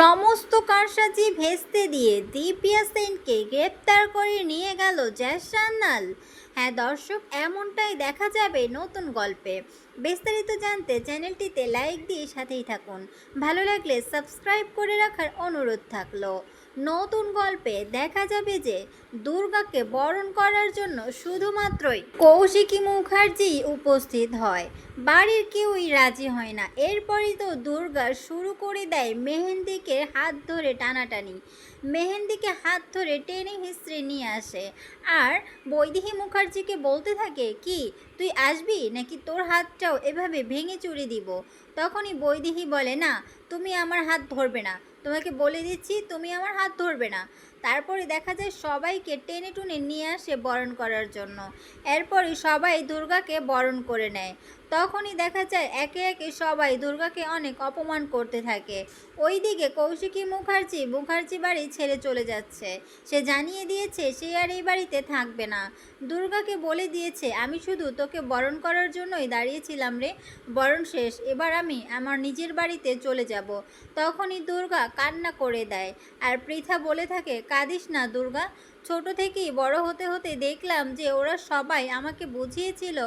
সমস্ত কারসাজি ভেস্তে দিয়ে দিব্যা সেনকে গ্রেপ্তার করে নিয়ে গেল জ্যাসান্নাল হ্যাঁ দর্শক, এমনটাই দেখা যাবে নতুন গল্পে। বিস্তারিত জানতে চ্যানেলটিতে লাইক দিয়ে সাথেই থাকুন। ভালো লাগলে সাবস্ক্রাইব করে রাখার অনুরোধ থাকল। নতুন গল্পে দেখা যাবে যে দুর্গাকে বরণ করার জন্য শুধুমাত্রই কৌশিকী মুখার্জি উপস্থিত হয়। বাড়ির কেউই রাজি হয় না। এরপরই তো দুর্গা শুরু করে দেয় মেহেন্দিকে হাত ধরে টানাটানি। মেহেন্দিকে হাত ধরে টেনে হিস্ট্রি নিয়ে আসে। আর বৈদেহী মুখার্জিকে বলতে থাকে, কি, তুই আসবি? নাকি তোর হাতটাও এভাবে ভেঙে চুরি দিব? তখনই বৈদেহী বলে, না, তুমি আমার হাত ধরবে না। তোমাকে বলে দিচ্ছি তুমি আমার হাত ধরবে না। তারপরে দেখা যায় সবাইকে টেনে টুনে নিয়ে আসে বরণ করার জন্য। এরপরই সবাই দুর্গাকে বরণ করে নেয়। তখনই দেখা যায় একে একে সবাই দুর্গাকে অনেক অপমান করতে থাকে। ওইদিকে কৌশিকী মুখার্জি মুখার্জি বাড়ি ছেড়ে চলে যাচ্ছে। সে জানিয়ে দিয়েছে সে আর এই বাড়িতে থাকবে না। দুর্গাকে বলে দিয়েছে, আমি শুধু তোকে বরণ করার জন্যই দাঁড়িয়েছিলাম রে। বরণ শেষ, এবার আমি আমার নিজের বাড়িতে চলে যাব। তখনই দুর্গা কান্না করে দেয়। আর পৃথা বলে থাকে কাঁদিস না, দুর্গা। ছোট থেকেই বড় হতে হতে দেখলাম যে ওরা সবাই আমাকে বুঝিয়েছিল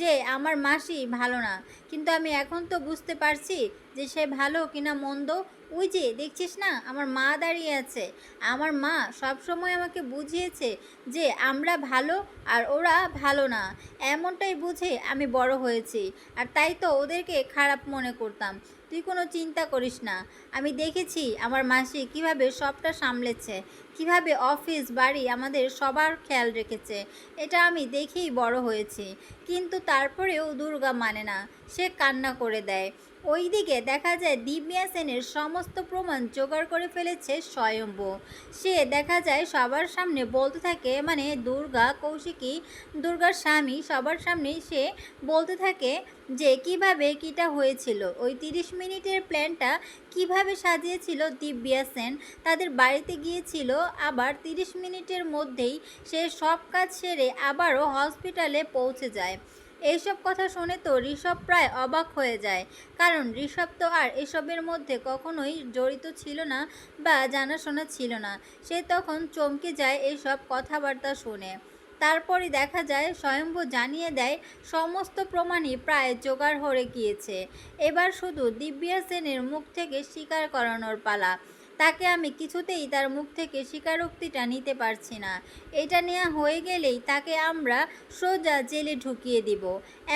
যে আমার মাসি ভালো না। কিন্তু আমি এখন তো বুঝতে পারছি যে সে ভালো কিনা মন্দ ওই যে দেখছিস না, আমার মা দাঁড়িয়ে আছে। আমার মা সব সময় আমাকে বুঝিয়েছে যে আমরা ভালো আর ওরা ভালো না। এমনটাই বুঝে আমি বড় হয়েছি। আর তাই তো ওদেরকে খারাপ মনে করতাম। তুই কোনো চিন্তা করিস না। আমি দেখেছি আমার মাসি কীভাবে সবটা সামলেছে, কীভাবে অফিস, বাড়ি আমাদের সবার খেয়াল রেখেছে। এটা আমি দেখেই বড় হয়েছি। কিন্তু তারপরেও দুর্গা মানে না, সে কান্না করে দেয়। ওইদিকে দেখা যায় দিব্যা সেনের সমস্ত প্রমাণ জোগাড় করে ফেলেছে স্বয়ম্ভু। সে দেখা যায় সবার সামনে বলতে থাকে মানে দুর্গা, কৌশিকী, দুর্গার স্বামী, সবার সামনে সে বলতে থাকে যে কীভাবে কিটা হয়েছিল। ওই তিরিশ মিনিটের প্ল্যানটা কীভাবে সাজিয়েছিল দিব্যা সেন? তাদের বাড়িতে গিয়েছিল, আবার তিরিশ মিনিটের মধ্যেই সে সব কাজ সেরে আবারও হসপিটালে পৌঁছে যায়। এইসব কথা শুনে তো ঋষভ প্রায় অবাক হয়ে যায়। কারণ ঋষভ তো আর এসবের মধ্যে কখনোই জড়িত ছিল না বা জানাশোনা ছিল না। সে তখন চমকে যায় এইসব কথাবার্তা শুনে। তারপরে দেখা যায়, স্বয়ম্ভু জানিয়ে দেয়, সমস্ত প্রমাণই প্রায় জোগাড় হয়ে গিয়েছে। এবার শুধু দিব্যা সেনের মুখ থেকে স্বীকার করানোর পালা। তাকে আমি কিছুতেই তার মুখ থেকে স্বীকারোক্তিটা নিতে পারছি না। এটা নেওয়া হয়ে গেলেই তাকে আমরা সোজা জেলে ঢুকিয়ে দিব,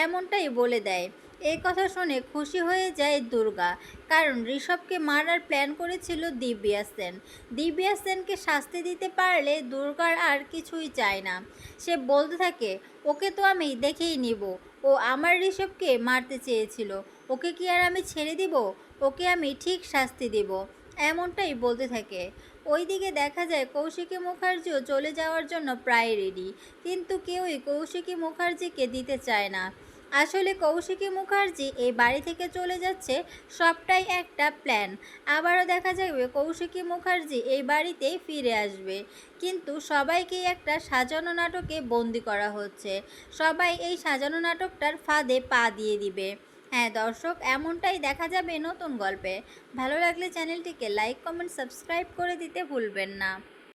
এমনটাই বলে দেয়। এই কথা শুনে খুশি হয়ে যায় দুর্গা। কারণ ঋষভকে মারার প্ল্যান করেছিল দিব্যা সেন। দিব্যা সেনকে শাস্তি দিতে পারলে দুর্গার আর কিছুই চায় না। সে বলতে থাকে, ওকে তো আমি দেখেই নিব। ও আমার ঋষভকে মারতে চেয়েছিল। ওকে কি আর আমি ছেড়ে দিব? ওকে আমি ঠিক শাস্তি দেব। এমনটাই বলতে থাকে। ওইদিকে দেখা যায় কৌশিকী মুখার্জিও চলে যাওয়ার জন্য প্রায় রেডি কিন্তু কেউই কৌশিকী মুখার্জিকে দিতে চায় না। আসলে কৌশিকী মুখার্জি এই বাড়ি থেকে চলে যাচ্ছে সবটাই একটা প্ল্যান আবারও দেখা যাবে কৌশিকী মুখার্জি এই বাড়িতেই ফিরে আসবে। কিন্তু সবাইকেই একটা সাজানো নাটকে বন্দি করা হচ্ছে। সবাই এই সাজানো নাটকটার ফাঁদে পা দিয়ে দিবে। হ্যাঁ দর্শক, এমনটাই দেখা যাবে নতুন গল্পে। ভালো লাগলে চ্যানেলটিকে লাইক, কমেন্ট, সাবস্ক্রাইব করে দিতে ভুলবেন না।